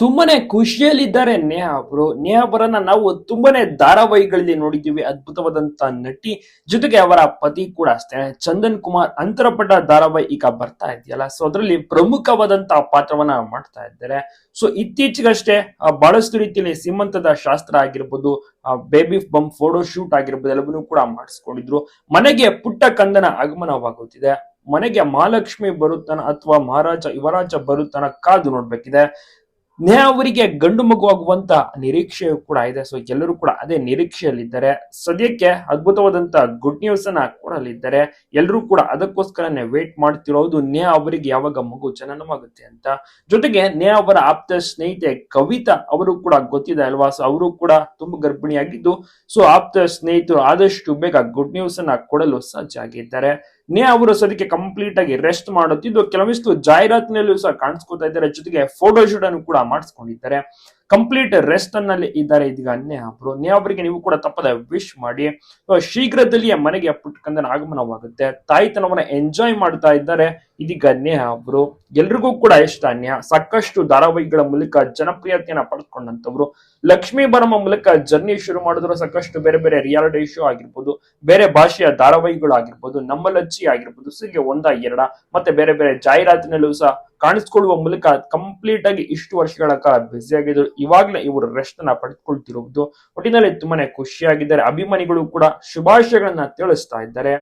ತುಂಬಾನೇ ಖುಷಿಯಲ್ಲಿದ್ದಾರೆ ನೇಹಾ ಅವರು ನೇಹಾ ಅವರನ್ನ ನಾವು ತುಂಬಾನೇ ಧಾರಾವಾಹಿಗಳಲ್ಲಿ ನೋಡಿದ್ದೀವಿ. ಅದ್ಭುತವಾದಂತ ನಟಿ. ಜೊತೆಗೆ ಅವರ ಪತಿ ಕೂಡ ಅಷ್ಟೇ. ಚಂದನ್ ಕುಮಾರ್ ಅಂತರಪಟ್ಟ ಧಾರಾವಾಹಿ ಈಗ ಬರ್ತಾ ಇದೆಯಲ್ಲ. ಸೊ ಅದರಲ್ಲಿ ಪ್ರಮುಖವಾದಂತಹ ಪಾತ್ರವನ್ನ ಮಾಡ್ತಾ ಇದ್ದಾರೆ. ಸೊ ಇತ್ತೀಚೆಗಷ್ಟೇ ಬಹಳಷ್ಟು ರೀತಿಯಲ್ಲಿ ಸೀಮಂತದ ಶಾಸ್ತ್ರ ಆಗಿರ್ಬೋದು ಬೇಬಿ ಬಮ್ ಫೋಟೋ ಶೂಟ್ ಆಗಿರ್ಬೋದು, ಎಲ್ಲವನ್ನೂ ಕೂಡ ಮಾಡಿಸ್ಕೊಂಡಿದ್ರು. ಮನೆಗೆ ಪುಟ್ಟ ಕಂದನ ಆಗಮನವಾಗುತ್ತಿದೆ. ಮನೆಗೆ ಮಹಾಲಕ್ಷ್ಮಿ ಬರುತ್ತಾನ ಅಥವಾ ಮಹಾರಾಜ ಯುವರಾಜ ಬರುತ್ತಾನ ಕಾದು ನೋಡ್ಬೇಕಿದೆ. ಅವರಿಗೆ ಗಂಡು ಮಗುವಾಗುವಂತ ನಿರೀಕ್ಷೆಯೂ ಕೂಡ ಇದೆ. ಸೊ ಎಲ್ಲರೂ ಕೂಡ ಅದೇ ನಿರೀಕ್ಷೆಯಲ್ಲಿದ್ದಾರೆ, ಸದ್ಯಕ್ಕೆ ಅದ್ಭುತವಾದಂತ ಗುಡ್ ನ್ಯೂಸ್ ಅನ್ನ ಕೊಡಲಿದ್ದಾರೆ, ಎಲ್ಲರೂ ಕೂಡ ಅದಕ್ಕೋಸ್ಕರನೇ ವೇಟ್ ಮಾಡ್ತಿರೋದು ನೇ ಅವರಿಗೆ ಯಾವಾಗ ಮಗು ಜನನವಾಗುತ್ತೆ ಅಂತ. ಜೊತೆಗೆ ನೇ ಅವರ ಆಪ್ತ ಸ್ನೇಹಿತೆ ಕವಿತಾ ಅವರು ಕೂಡ ಗೊತ್ತಿದೆ ಅಲ್ವಾ? ಸೊ ಅವರು ಕೂಡ ತುಂಬಾ ಗರ್ಭಿಣಿಯಾಗಿದ್ದು ಸೊ ಆಪ್ತ ಸ್ನೇಹಿತರು ಆದಷ್ಟು ಬೇಗ ಗುಡ್ ನ್ಯೂಸ್ ಅನ್ನ ಕೊಡಲು ಸಜ್ಜಾಗಿದ್ದಾರೆ. ನೇಹಾ ಅವರು ಸದ್ಯಕ್ಕೆ ಕಂಪ್ಲೀಟ್ ಆಗಿ ರೆಸ್ಟ್ ಮಾಡುತ್ತಿದ್ದು ಕೆಲವಿಷ್ಟು ಜಾಹೀರಾತಿನಲ್ಲೂ ಸಹ ಕಾಣಿಸ್ಕೊತಾ ಇದ್ದಾರೆ. ಜೊತೆಗೆ ಫೋಟೋ ಶೂಟ್ ಅನ್ನು ಕೂಡ ಮಾಡಿಸ್ಕೊಂಡಿದ್ದಾರೆ. ಕಂಪ್ಲೀಟ್ ರೆಸ್ಟ್ ಅನ್ನಲ್ಲಿ ಇದ್ದಾರೆ ಇದೀಗ ಅನ್ಯ ಬ್ರೋ ಅವರಿಗೆ ನೀವು ಕೂಡ ತಪ್ಪದ ವಿಶ್ ಮಾಡಿ. ಶೀಘ್ರದಲ್ಲಿಯೇ ಮನೆಗೆ ಪುಟ್ಟಕಂದನ ಆಗಮನವಾಗುತ್ತೆ. ತಾಯಿತನವನ್ನ ಎಂಜಾಯ್ ಮಾಡ್ತಾ ಇದ್ದಾರೆ ಇದೀಗ ನೇಹಾ ಅವರು ಎಲ್ರಿಗೂ ಕೂಡ ಇಷ್ಟ ಅನ್ಯ? ಸಾಕಷ್ಟು ಧಾರಾವಾಹಿಗಳ ಮೂಲಕ ಜನಪ್ರಿಯತೆಯನ್ನ ಪಡೆದುಕೊಂಡಂತವ್ರು ಲಕ್ಷ್ಮೀ ಬರಮ ಮೂಲಕ ಜರ್ನಿ ಶುರು ಮಾಡಿದ್ರು. ಸಾಕಷ್ಟು ಬೇರೆ ಬೇರೆ ರಿಯಾಲಿಟಿ ಶೋ ಆಗಿರ್ಬೋದು, ಬೇರೆ ಭಾಷೆಯ ಧಾರಾವಾಹಿಗಳು ಆಗಿರ್ಬೋದು, ನಮ್ಮ ಲಜ್ಜಿ ಆಗಿರ್ಬೋದು, ಸಿಗೆ ಒಂದ, ಎರಡ, ಮತ್ತೆ ಬೇರೆ ಬೇರೆ ಜಾಹೀರಾತಿನಲ್ಲೂ ಸಹ ಕಾಣಿಸ್ಕೊಳ್ಳುವ ಮೂಲಕ ಕಂಪ್ಲೀಟ್ ಆಗಿ ಇಷ್ಟು ವರ್ಷಗಳ ಕಾಲ ಬ್ಯುಸಿ ಆಗಿದ್ರು. ಇವಾಗಲೇ ಇವರು ರೆಸ್ಟ್ನ ಪಡೆದುಕೊಳ್ತಿರುವುದು. ಒಟ್ಟಿನಲ್ಲಿ ತುಂಬಾನೇ ಖುಷಿಯಾಗಿದ್ದಾರೆ. ಅಭಿಮಾನಿಗಳು ಕೂಡ ಶುಭಾಶಯಗಳನ್ನ ತಿಳಿಸ್ತಾ ಇದ್ದಾರೆ.